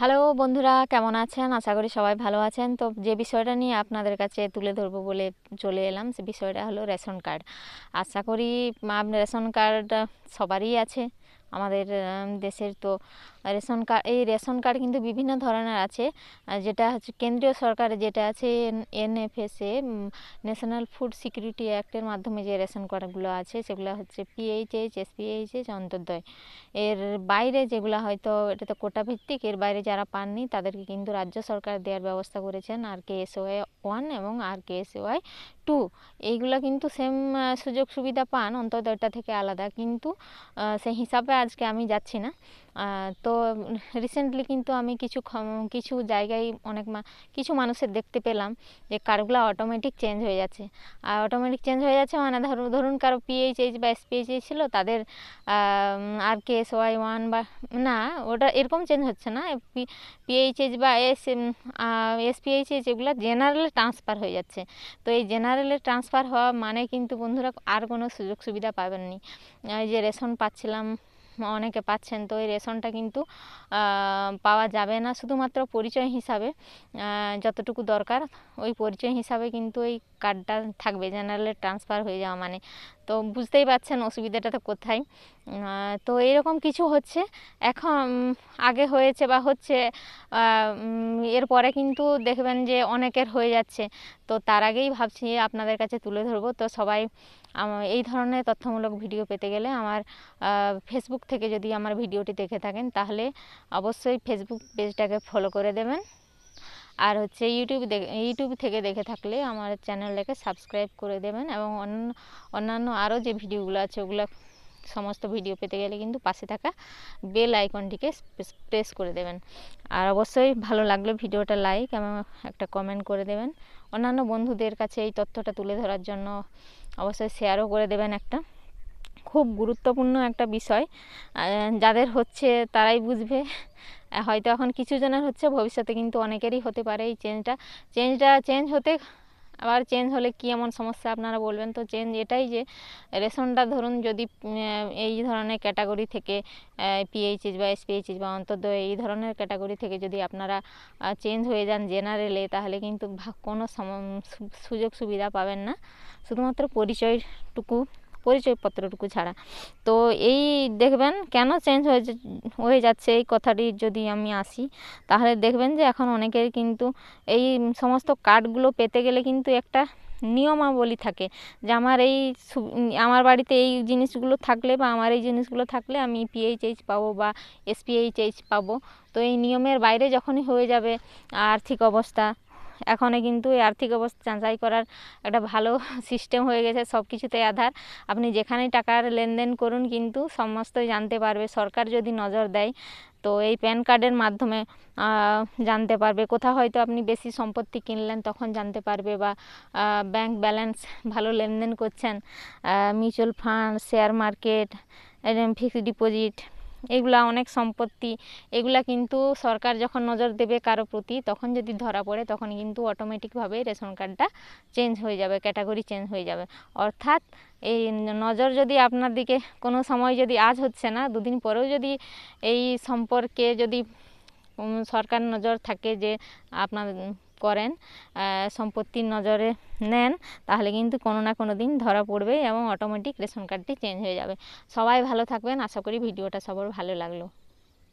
Hello বন্ধুরা, কেমন আছেন? আশা করি সবাই ভালো আছেন। তো যে বিষয়টা নিয়ে আপনাদের কাছে তুলে ধরবো বলে চলে এলাম, সে বিষয়টা হলো রেশন কার্ড। আশা করি রেশন কার্ড সবারই আছে। আমাদের দেশের তো রেশন কার্ড, এই রেশন কার্ড কিন্তু বিভিন্ন ধরনের আছে। যেটা হচ্ছে কেন্দ্রীয় সরকার যেটা আছে এনএফএসএ ন্যাশনাল ফুড সিকিউরিটি অ্যাক্টের মাধ্যমে যে রেশন কার্ডগুলো আছে, সেগুলো হচ্ছে পিএইচএইচ, এসপিএইচএইচ, অন্তর্দয়। এর বাইরে যেগুলো হয়তো এটা তো কোটা ভিত্তিক এর বাইরে যারা পাননি, তাদেরকে কিন্তু রাজ্য সরকার দেওয়ার ব্যবস্থা করেছেন R K S Y one এবং R K S Y two. এইগুলো কিন্তু সেম সুযোগ সুবিধা পান, অন্তর্দয়টা থেকে আলাদা। কিন্তু সেই হিসাবে আজকে আমি যাচ্ছি না। তো রিসেন্টলি কিন্তু আমি কিছু কিছু জায়গায় অনেক কিছু মানুষের দেখতে পেলাম যে কার্ডগুলো অটোমেটিক চেঞ্জ হয়ে যাচ্ছে। আর অটোমেটিক চেঞ্জ হয়ে যাচ্ছে মানে ধরুন ধরুন কারও পিএইচএইচ বা এসপিএইচএইচ ছিল, তাদের R K S Y one বা, না, ওটা এরকম চেঞ্জ হচ্ছে না। পিএইচএইচ বা এস এসপিএইচএইচ এগুলো জেনারেলে ট্রান্সফার হয়ে যাচ্ছে। তো এই জেনারেলে ট্রান্সফার হওয়া মানে কিন্তু বন্ধুরা আর কোনো সুযোগ সুবিধা পাবেননি। যে রেশন পাচ্ছিলাম অনেকে পাচ্ছেন। তো এই রেশনটা কিন্তু পাওয়া যাবে না শুধুমাত্র পরিচয় হিসাবে যতটুকু দরকার, ওই পরিচয় হিসাবে কিন্তু এই কার্ডটা থাকবে জেনারেলে ট্রান্সফার হয়ে যাওয়া মানে। তো বুঝতেই পারছেন অসুবিধাটা তো কোথায়। তো এরকম কিছু হচ্ছে। এখন আগে হয়েছে বা হচ্ছে এরপরে কিন্তু দেখবেন যে অনেকের হয়ে যাচ্ছে। তো তার আগেই ভাবছি আপনাদের কাছে তুলে ধরবো। তো সবাই এই ধরনের তথ্যমূলক ভিডিও পেতে গেলে আমার ফেসবুক থেকে যদি আমার ভিডিওটি দেখে থাকেন, তাহলে অবশ্যই ফেসবুক পেজটাকে ফলো করে দেবেন। আর হচ্ছে ইউটিউব দেখে ইউটিউব থেকে দেখে থাকলে আমার চ্যানেলটাকে সাবস্ক্রাইব করে দেবেন এবং অন্য অন্যান্য আরও যে ভিডিওগুলো আছে ওগুলো সমস্ত ভিডিও পেতে গেলে কিন্তু পাশে থাকা বেল আইকনটিকে প্রেস করে দেবেন। আর অবশ্যই ভালো লাগলে ভিডিওটা লাইক এবং একটা কমেন্ট করে দেবেন। অন্যান্য বন্ধুদের কাছে এই তথ্যটা তুলে ধরার জন্য অবশ্যই শেয়ারও করে দেবেন একটা। খুব গুরুত্বপূর্ণ একটা বিষয়। যাদের হচ্ছে তারাই বুঝবে। হয়তো এখন কিছু জনের হচ্ছে ভবিষ্যতে কিন্তু অনেকেরই হতে পারে এই চেঞ্জটা চেঞ্জটা চেঞ্জ হতে, আবার চেঞ্জ হলে কী এমন সমস্যা আপনারা বলবেন? তো চেঞ্জ এটাই যে, রেশনটা ধরুন যদি এই ধরনের ক্যাটাগরি থেকে পিএইচএস বা এসপিএইচএস বা অন্তর্দয় এই ধরনের ক্যাটাগরি থেকে যদি আপনারা চেঞ্জ হয়ে যান জেনারেলে তাহলে কিন্তু কোনো সুযোগ সুবিধা পাবেন না। শুধুমাত্র পরিচয়টুকু। পরিচয়পত্রটুকু ছাড়া। তো এই দেখবেন কেন চেঞ্জ হয়ে হয়ে যাচ্ছে এই কথাটি যদি আমি আসি, তাহলে দেখবেন যে এখন অনেকের কিন্তু এই সমস্ত কার্ডগুলো পেতে গেলে কিন্তু একটা নিয়মাবলী থাকে যে আমার এই আমার বাড়িতে এই জিনিসগুলো থাকলে বা আমার এই জিনিসগুলো থাকলে আমি পিএইচএইচ পাবো বা এসপিএইচএইচ পাবো। তো এই নিয়মের বাইরে যখনই হয়ে যাবে আর্থিক অবস্থা এখনও কিন্তু এই আর্থিক অবস্থা যাচাই করার একটা ভালো সিস্টেম হয়ে গেছে সব কিছুতেই আধার। আপনি যেখানেই টাকার লেনদেন করুন কিন্তু সমস্তই জানতে পারবে। সরকার যদি নজর দেয়, তো এই প্যান কার্ডের মাধ্যমে জানতে পারবে। কোথাও হয়তো আপনি বেশি সম্পত্তি কিনলেন তখন জানতে পারবে বা ব্যাংক ব্যালেন্স ভালো লেনদেন করছেন mutual fund share market fixed deposit এগুলা অনেক সম্পত্তি, এগুলা কিন্তু সরকার যখন নজর দেবে কারও প্রতি, তখন যদি ধরা পড়ে, তখন কিন্তু অটোমেটিকভাবে রেশন কার্ডটা চেঞ্জ হয়ে যাবে ক্যাটাগরি চেঞ্জ হয়ে যাবে। অর্থাৎ এই নজর যদি আপনার দিকে কোনো সময় যদি আজ হচ্ছে না, দুদিন পরেও যদি এই সম্পর্কে যদি সরকার নজর থাকে যে আপনার করেন সম্পত্তির নজরে নেন, তাহলে কিন্তু কোনো না কোনো দিন ধরা পড়বে এবং অটোমেটিক রেশন কার্ডটি চেঞ্জ হয়ে যাবে। সবাই ভালো থাকবেন, আশা করি ভিডিওটা সবার ভালো লাগল।